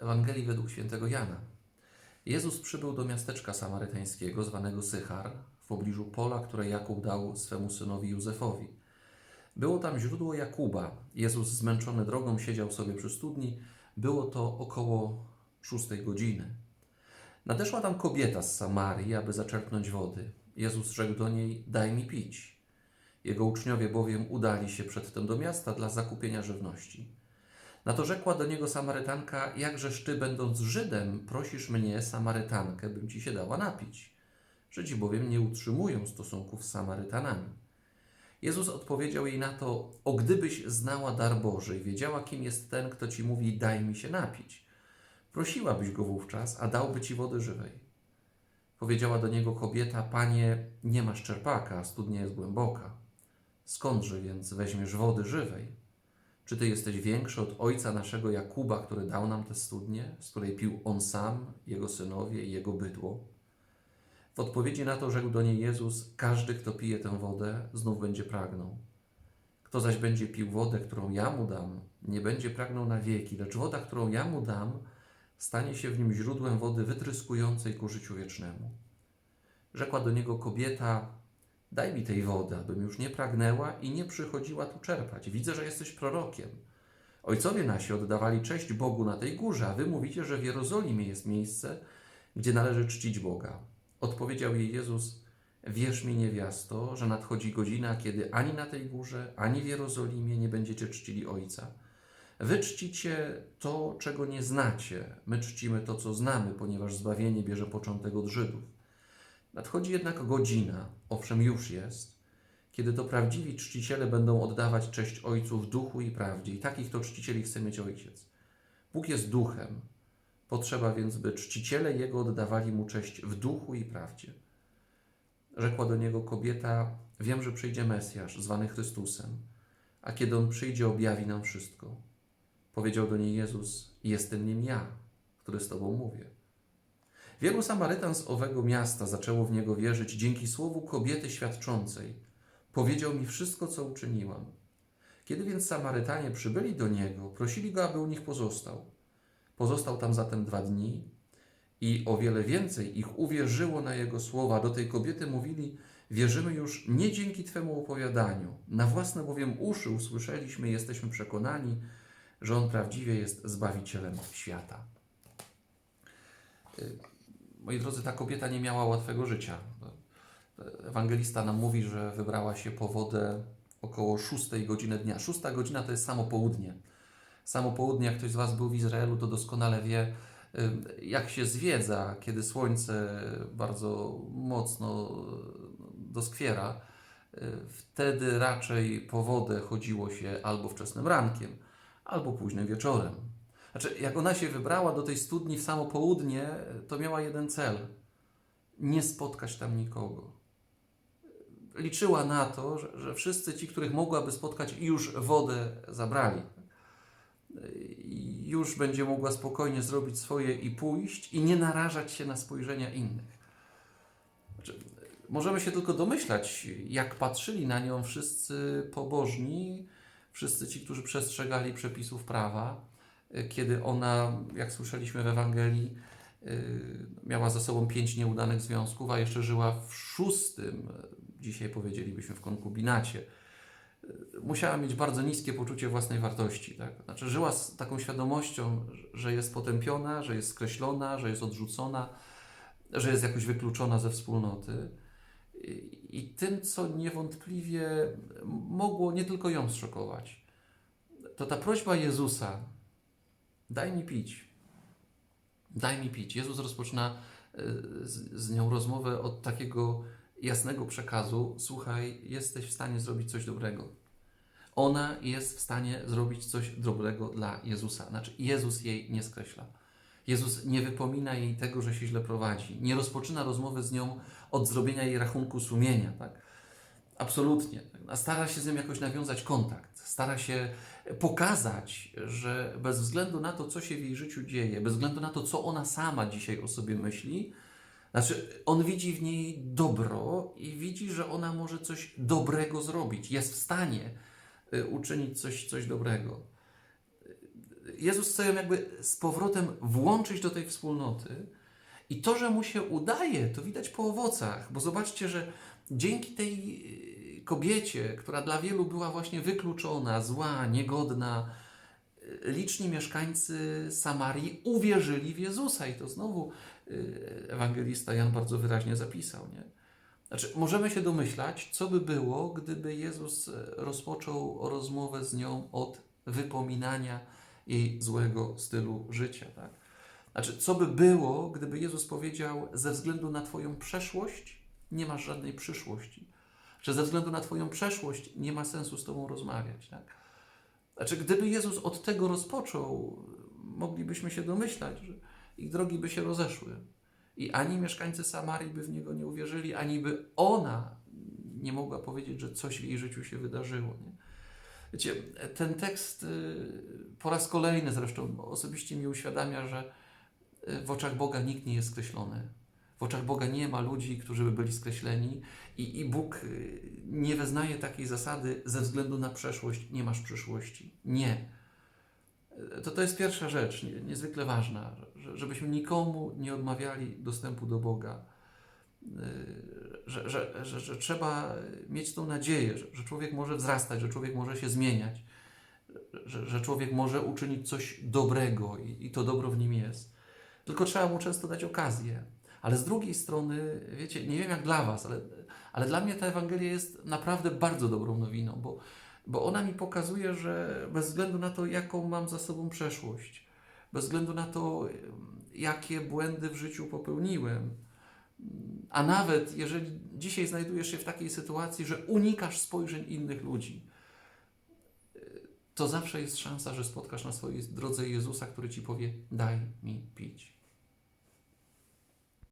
Ewangelii według świętego Jana. Jezus przybył do miasteczka samarytańskiego zwanego Sychar w pobliżu pola, które Jakub dał swemu synowi Józefowi. Było tam źródło Jakuba. Jezus zmęczony drogą siedział sobie przy studni. Było to około szóstej godziny. Nadeszła tam kobieta z Samarii, aby zaczerpnąć wody. Jezus rzekł do niej: Daj mi pić. Jego uczniowie bowiem udali się przedtem do miasta dla zakupienia żywności. Na to rzekła do niego Samarytanka: Jakżeż ty, będąc Żydem, prosisz mnie, Samarytankę, bym ci się dała napić? Żydzi bowiem nie utrzymują stosunków z Samarytanami. Jezus odpowiedział jej na to: O gdybyś znała dar Boży i wiedziała, kim jest ten, kto ci mówi: Daj mi się napić, prosiłabyś go wówczas, a dałby ci wody żywej. Powiedziała do niego kobieta: Panie, nie masz czerpaka, a studnia jest głęboka. Skądże więc weźmiesz wody żywej? Czy ty jesteś większy od ojca naszego Jakuba, który dał nam tę studnię, z której pił on sam, jego synowie i jego bydło? W odpowiedzi na to rzekł do niej Jezus: Każdy, kto pije tę wodę, znów będzie pragnął. Kto zaś będzie pił wodę, którą ja mu dam, nie będzie pragnął na wieki, lecz woda, którą ja mu dam, stanie się w nim źródłem wody wytryskującej ku życiu wiecznemu. Rzekła do niego kobieta: Daj mi tej wody, abym już nie pragnęła i nie przychodziła tu czerpać. Widzę, że jesteś prorokiem. Ojcowie nasi oddawali cześć Bogu na tej górze, a wy mówicie, że w Jerozolimie jest miejsce, gdzie należy czcić Boga. Odpowiedział jej Jezus: Wierz mi, niewiasto, że nadchodzi godzina, kiedy ani na tej górze, ani w Jerozolimie nie będziecie czcili Ojca. Wy czcicie to, czego nie znacie. My czcimy to, co znamy, ponieważ zbawienie bierze początek od Żydów. Nadchodzi jednak godzina, owszem już jest, kiedy to prawdziwi czciciele będą oddawać cześć Ojcu w duchu i prawdzie. I takich to czcicieli chce mieć Ojciec. Bóg jest duchem. Potrzeba więc, by czciciele Jego oddawali Mu cześć w duchu i prawdzie. Rzekła do Niego kobieta, wiem, że przyjdzie Mesjasz, zwany Chrystusem, a kiedy On przyjdzie, objawi nam wszystko. Powiedział do niej Jezus, jestem nim ja, który z Tobą mówię. Wielu Samarytan z owego miasta zaczęło w Niego wierzyć dzięki słowu kobiety świadczącej. Powiedział mi wszystko, co uczyniłam. Kiedy więc Samarytanie przybyli do Niego, prosili Go, aby u nich pozostał. Pozostał tam zatem dwa dni i o wiele więcej ich uwierzyło na Jego słowa. Do tej kobiety mówili, wierzymy już nie dzięki Twemu opowiadaniu. Na własne bowiem uszy usłyszeliśmy i jesteśmy przekonani, że On prawdziwie jest Zbawicielem świata. Moi drodzy, ta kobieta nie miała łatwego życia. Ewangelista nam mówi, że wybrała się po wodę około 6 godziny dnia. 6 godzina to jest samo południe. Samo południe, jak ktoś z Was był w Izraelu, to doskonale wie, y, jak się zwiedza, kiedy słońce bardzo mocno doskwiera. Y, Wtedy raczej po wodę chodziło się albo wczesnym rankiem, albo późnym wieczorem. Znaczy, jak ona się wybrała do tej studni w samo południe, to miała jeden cel: nie spotkać tam nikogo. Liczyła na to, że, że wszyscy ci, których mogłaby spotkać, już wodę zabrali. Już będzie mogła spokojnie zrobić swoje i pójść, i nie narażać się na spojrzenia innych. Znaczy, możemy się tylko domyślać, jak patrzyli na nią wszyscy pobożni, wszyscy ci, którzy przestrzegali przepisów prawa kiedy ona, jak słyszeliśmy w Ewangelii, y, miała za sobą pięć nieudanych związków, a jeszcze żyła w szóstym, dzisiaj powiedzielibyśmy w konkubinacie. Y, Musiała mieć bardzo niskie poczucie własnej wartości. Tak? Znaczy, żyła z taką świadomością, że jest potępiona, że jest skreślona, że jest odrzucona, że jest jakoś wykluczona ze wspólnoty. I tym, co niewątpliwie mogło nie tylko ją zszokować, to ta prośba Jezusa, daj mi pić. Daj mi pić. Jezus rozpoczyna y, z, z nią rozmowę od takiego jasnego przekazu: Słuchaj, jesteś w stanie zrobić coś dobrego. Ona jest w stanie zrobić coś dobrego dla Jezusa. Znaczy, Jezus jej nie skreśla. Jezus nie wypomina jej tego, że się źle prowadzi. Nie rozpoczyna rozmowy z nią od zrobienia jej rachunku sumienia. Tak? Absolutnie. Stara się z nią jakoś nawiązać kontakt. Stara się pokazać, że bez względu na to, co się w jej życiu dzieje, bez względu na to, co ona sama dzisiaj o sobie myśli, znaczy on widzi w niej dobro i widzi, że ona może coś dobrego zrobić. Jest w stanie y, uczynić coś, coś dobrego. Jezus chce ją jakby z powrotem włączyć do tej wspólnoty. I to, że mu się udaje, to widać po owocach, bo zobaczcie, że dzięki tej y, kobiecie, która dla wielu była właśnie wykluczona, zła, niegodna, y, liczni mieszkańcy Samarii uwierzyli w Jezusa. I to znowu y, ewangelista Jan bardzo wyraźnie zapisał. Nie? Znaczy, możemy się domyślać, co by było, gdyby Jezus rozpoczął rozmowę z nią od wypominania jej złego stylu życia. Tak? Znaczy, co by było, gdyby Jezus powiedział, ze względu na Twoją przeszłość nie masz żadnej przyszłości, że ze względu na Twoją przeszłość nie ma sensu z Tobą rozmawiać. Tak? Znaczy, gdyby Jezus od tego rozpoczął, moglibyśmy się domyślać, że ich drogi by się rozeszły. I ani mieszkańcy Samarii by w niego nie uwierzyli, ani by ona nie mogła powiedzieć, że coś w jej życiu się wydarzyło. Nie? Wiecie, ten tekst y, po raz kolejny zresztą osobiście mi uświadamia, że w oczach Boga nikt nie jest skreślony. W oczach Boga nie ma ludzi, którzy by byli skreśleni, i, i Bóg y, nie wyznaje takiej zasady ze względu na przeszłość nie masz przyszłości. Nie. To, to jest pierwsza rzecz, nie- niezwykle ważna, że, żebyśmy nikomu nie odmawiali dostępu do Boga. Yy, Że, że, że, że trzeba mieć tą nadzieję, że, że człowiek może wzrastać, że człowiek może się zmieniać, że, że człowiek może uczynić coś dobrego i, i to dobro w nim jest. Tylko trzeba mu często dać okazję. Ale z drugiej strony, wiecie, nie wiem jak dla Was, ale, ale dla mnie ta Ewangelia jest naprawdę bardzo dobrą nowiną, bo, bo ona mi pokazuje, że bez względu na to, jaką mam za sobą przeszłość, bez względu na to, jakie błędy w życiu popełniłem, a nawet jeżeli dzisiaj znajdujesz się w takiej sytuacji, że unikasz spojrzeń innych ludzi, to zawsze jest szansa, że spotkasz na swojej drodze Jezusa, który ci powie: Daj mi pić.